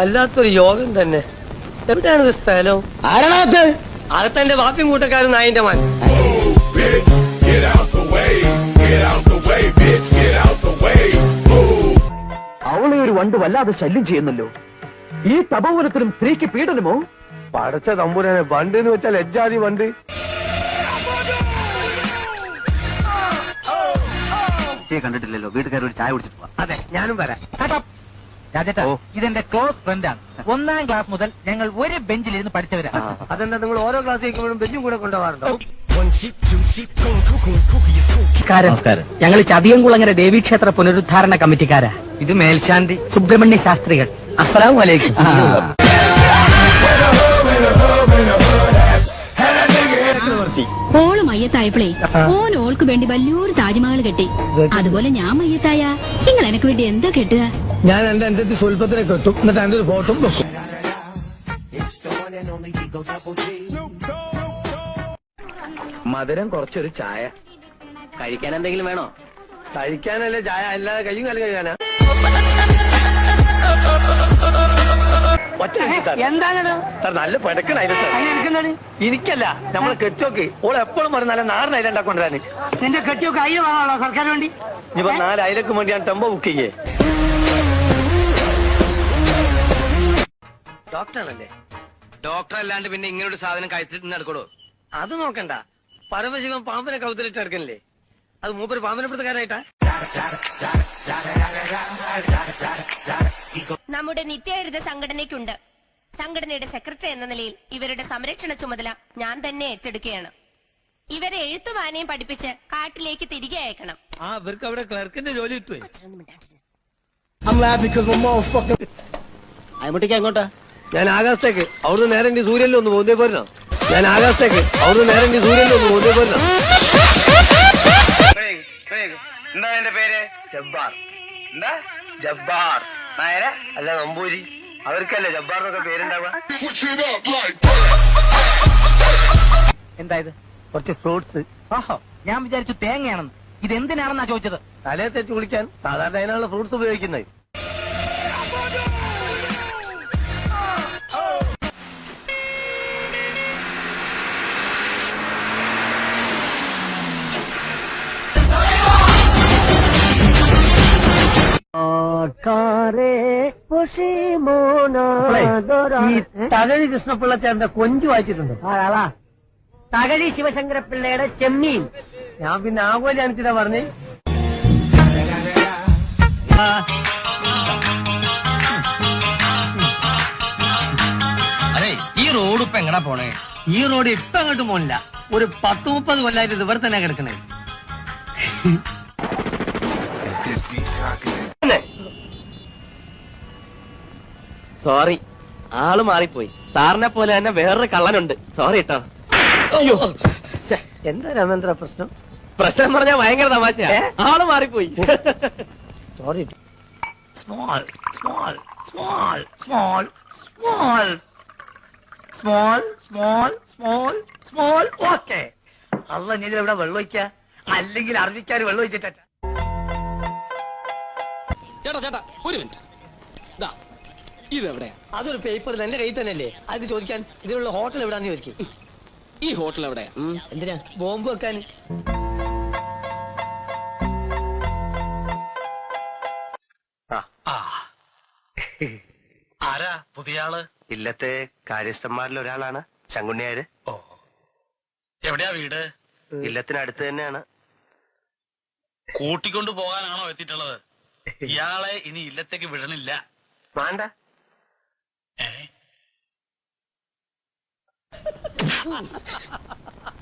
വല്ലാത്തൊരു യോഗം തന്നെ. എവിടെയാണ് ഇത് സ്ഥലം? ആരണാത്ത് അകത്ത് എന്റെ വാപ്പിയും കൂട്ടക്കാരൻ നായിന്റെ മാൻ അവളെ ഒരു വണ്ട് വല്ലാതെ ശല്യം ചെയ്യുന്നല്ലോ. ഈ തപോവലത്തിലും സ്ത്രീക്ക് പീഡനമോ? പടച്ച തമ്പുരാനെ വണ്ട് എന്ന് വെച്ചാൽ എജ്ജാതി വണ്ട്. കണ്ടിട്ടില്ലല്ലോ വീട്ടുകാരോട് ചായ കുടിച്ചിട്ട് അതെ ഞാനും വരാം. രാജേട്ടാ ഇതെന്റെ ക്ലോസ് ഫ്രണ്ടാണ്. ഒന്നാം ക്ലാസ് മുതൽ ഞങ്ങൾ ഒരു ബെഞ്ചിലിരുന്ന് പഠിച്ചവരാണ് അതെന്താ നിങ്ങൾ ഓരോ ക്ലാസ് കേൾക്കുമ്പോഴും ബെഞ്ചും കൂടെ കൊണ്ടുപോകാറുണ്ടോ? നമസ്കാരം. ഞങ്ങൾ ചതിയംകുളങ്ങര ദേവീക്ഷേത്ര പുനരുദ്ധാരണ കമ്മിറ്റിക്കാരാ. ഇത് മേൽശാന്തി. സുബ്രഹ്മണ്യ ശാസ്ത്രികൾ. അസ്സലാം വലൈക്കും ഓൾ മയ്യത്തായപ്പോഴേ ഓൻ ഓൾക്ക് വേണ്ടി വലിയൊരു താജ്മഹൽ കെട്ടി. അതുപോലെ ഞാൻ മയ്യത്തായ. നിങ്ങൾ എനക്ക് വേണ്ടി എന്താ കെട്ടുക? ഞാൻ എന്റെ അനുസരിച്ച് സ്വൽപ്പത്തിനെ കെട്ടും എന്നിട്ട് എന്റെ ഒരു ഫോട്ടോ വെക്കും. മധുരം കുറച്ചൊരു ചായ. കഴിക്കാൻ എന്തെങ്കിലും വേണോ? കഴിക്കാനല്ലേ ചായ? അല്ലാതെ കയ്യും കാലം കഴിക്കാനാ. എന്താണ് സാർ നല്ല പടക്കണായിരുന്നു സാർ എനിക്കല്ല നമ്മളെ കെട്ടിയോക്ക്. ഓൾ എപ്പോഴും പറഞ്ഞ നല്ല നാറിന് അയില ഉണ്ടാക്കൊണ്ടിരാന് നിന്റെ കെട്ടിയൊക്കെ അയ്യോ വാങ്ങാണോ സർക്കാർ വേണ്ടി? ഇനിയിപ്പോ നാല് അയലക്ക് വേണ്ടി ഞാൻ ടെമ്പോ ബുക്ക് ചെയ്യേ. ഡോക്ടറാണല്ലേ ഡോക്ടർ അല്ലാണ്ട് പിന്നെ ഇങ്ങനെ ഒരു സാധനം കഴുത്തിൽ നിന്ന് എടുക്കണോ? അത് നോക്കണ്ട. പരമശിവൻ പാമ്പിനെ കൗത്തിലിട്ട് എടുക്കണില്ലേ? അത് മൂപ്പര് പാമ്പിനെ പിടുത്തക്കാരായിട്ടാ നമ്മുടെ നിത്യഹരിത സംഘടനയ്ക്കുണ്ട്. സംഘടനയുടെ സെക്രട്ടറി എന്ന നിലയിൽ ഇവരുടെ സംരക്ഷണ ചുമതല ഞാൻ തന്നെ ഏറ്റെടുക്കുകയാണ്. ഇവരെ എഴുത്തു വായനയും പഠിപ്പിച്ച് കാട്ടിലേക്ക് തിരികെ അയക്കണം. ആ ഇവർക്ക് അവിടെ ക്ലർക്കിന്റെ ജോലി കിട്ടുവേ. മിണ്ടാണ്ടിരുന്നു. ഞാൻ ആകാശത്തേക്ക് അവിടുന്ന് നേരെ ഈ സൂര്യനിൽ ഒന്ന് പോകുന്നേ പോരണോ ഞാൻ ആകാശത്തേക്ക് അവിടുന്ന് നേരെ ഈ സൂര്യനിൽ ഒന്ന് പോകുന്നേ പോരണോ എന്താ എന്റെ പേര്? ജബ്ബാർ. എന്താ? ജബ്ബാർ. നായര? അല്ല നമ്പൂരി. അവർക്കല്ലേ ജബ്ബാർ എന്നൊക്കെ പേരുണ്ടാവുക? എന്താ ഇത്? കുറച്ച് ഫ്രൂട്ട്സ്. ഓഹോ ഞാൻ വിചാരിച്ചു തേങ്ങയാണെന്ന്. ഇത് എന്തിനാണെന്നാ ചോദിച്ചത്? തലയെ തെച്ച് കുളിക്കാൻ സാധാരണ അതിനുള്ള ഫ്രൂട്ട്സ് ഉപയോഗിക്കുന്നത്. ഈ തകഴി കൃഷ്ണപിള്ളച്ചേട്ടന്റെ കൊഞ്ചു വായിച്ചിട്ടുണ്ട്? ആളാ തകഴി ശിവശങ്കരപ്പിള്ളയുടെ ചെമ്മീൻ. ഞാൻ പിന്നെ ആകോലി അനുസരിച്ചാ പറഞ്ഞേ. അതെ ഈ റോഡ് ഇപ്പൊ എങ്ങടാ പോണേ? ഈ റോഡ് ഇപ്പൊ അങ്ങോട്ട് പോണില്ല. ഒരു പത്ത് മുപ്പത് കൊല്ലായിട്ട് ഇതുവരെ ഇവിടെ തന്നെ കിടക്കണേ സോറി ആൾ മാറിപ്പോയി. സാറിനെ പോലെ തന്നെ വേറൊരു കള്ളനുണ്ട്. സോറി കേട്ടോ അയ്യോ. എന്താ രാമേന്ദ്ര പ്രശ്നം? പ്രശ്നം പറഞ്ഞാ ഭയങ്കര തമാശ? ആൾ മാറിപ്പോയി. Sorry small small small small small small small small small okay അല്ല നീ ഇവിടെ വെള്ളം വയ്ക്ക അല്ലെങ്കിൽ അറിവിക്കാർ വെള്ളം ഒഴിച്ചിട്ട ചേട്ടാ ചേട്ടാ ഒരു മിനിറ്റ്. ഇതെവിടെയാ? അതൊരു പേപ്പർ എന്റെ കയ്യിൽ തന്നെയല്ലേ. അത് ചോദിക്കാൻ ഇതിലുള്ള ഹോട്ടൽ എവിടാന്ന് ചോദിക്കും. ഈ ഹോട്ടൽ എവിടെയാ? എന്തിനാ? ബോംബ് വെക്കാൻ. ആരാ പുതിയ ആൾ? ഇല്ലത്തെ കാര്യസ്ഥന്മാരിൽ ഒരാളാണ്. ശങ്കുണ്ണിയാര്. ഓ. എവിടെയാ വീട്? ഇല്ലത്തിനടുത്ത് തന്നെയാണ്. കൂട്ടിക്കൊണ്ടു പോകാനാണോ എത്തിയിട്ടുള്ളത്? ഇയാളെ ഇനി ഇല്ലത്തേക്ക് വിടണില്ല. വേണ്ട. 哈哈哈哈哈